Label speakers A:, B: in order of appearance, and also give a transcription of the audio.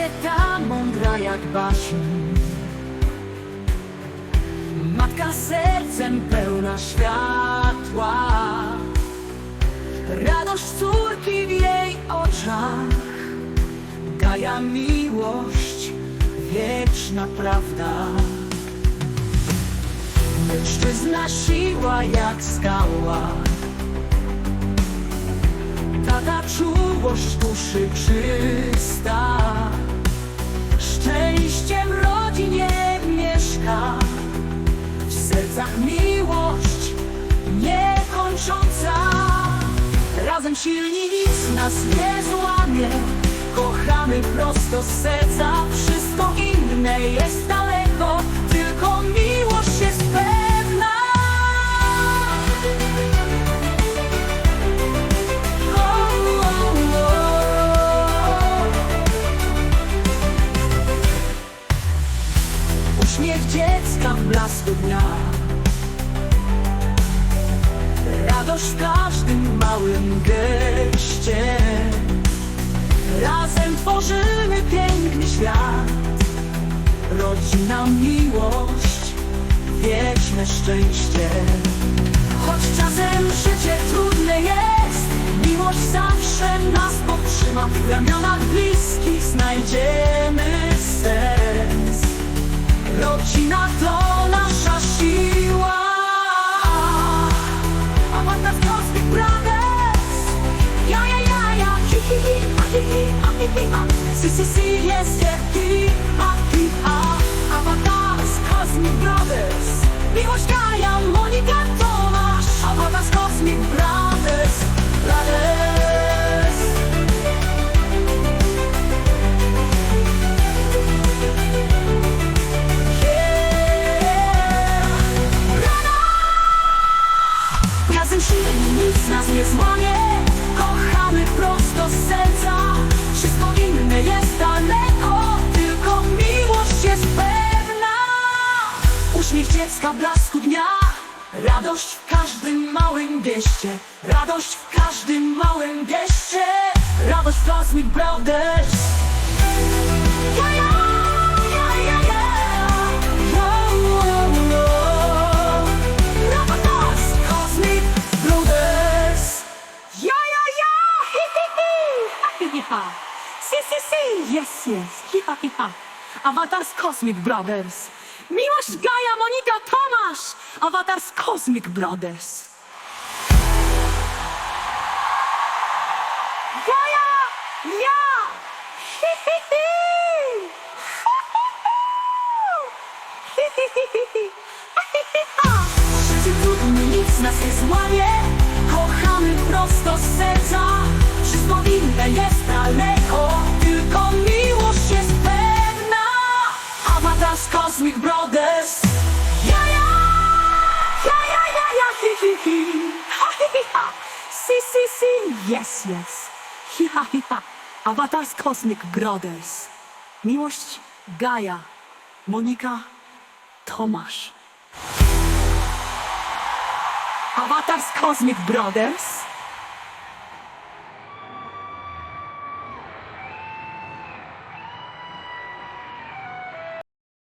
A: kobieta mądra jak baśń. Matka sercem pełna światła. Radość córki w jej oczach Gaja miłość, wieczna prawda. Mężczyzna siła jak skała. Tata czułość duszy czysta Szczęście w rodzinie mieszka. W sercach miłość niekończąca. Razem silni nic nas nie złamie. Kochamy prosto z serca. Wszystko inne jest daleko Uśmiech dziecka w blasku dnia. Radość w każdym małym geście. Razem tworzymy piękny świat. Rodzina, miłość, wieczne szczęście. Choć czasem życie trudne jest Miłość zawsze nas podtrzyma W ramionach bliskich znajdziemy sens Rodzina to nasza siła. A Wanda w Cosmic Brothers Ja, ja, ja, ja. Hi, hi, hi, a, hi, hi, a, hi, hi, a. Si, si, si, jest, hi, a, hi, a. Avatars Cosmic Brothers Miłość Gaja, Monika, Tomasz Avatars Cosmic Brothers Uśmiech dziecka, blasku dnia. Radość w każdym małym geście Radość w każdym małym geście Radość Cosmic Brothers. Hi, hi, hi hi, hi, ha Si, si, si, yes, yes, hi, hi, ha Avatars Cosmic Brothers Miłość Gaja, Monika, Tomasz! Avatars Cosmic Brothers. Gaja, ja! Hi, hi, nic nas nie złamie. Kochamy prosto z serca. Wszystko inne jest Cosmic Brothers. Ja, ja Ja, ja, ja, ja, hi, hi, hi. Ha, hi, hi, ha. Si, si, si, yes, yes. Hi, ha, hi, ha. Avatars Cosmic Brothers. Miłość Gaja. Monika Tomasz. Avatars Cosmic Brothers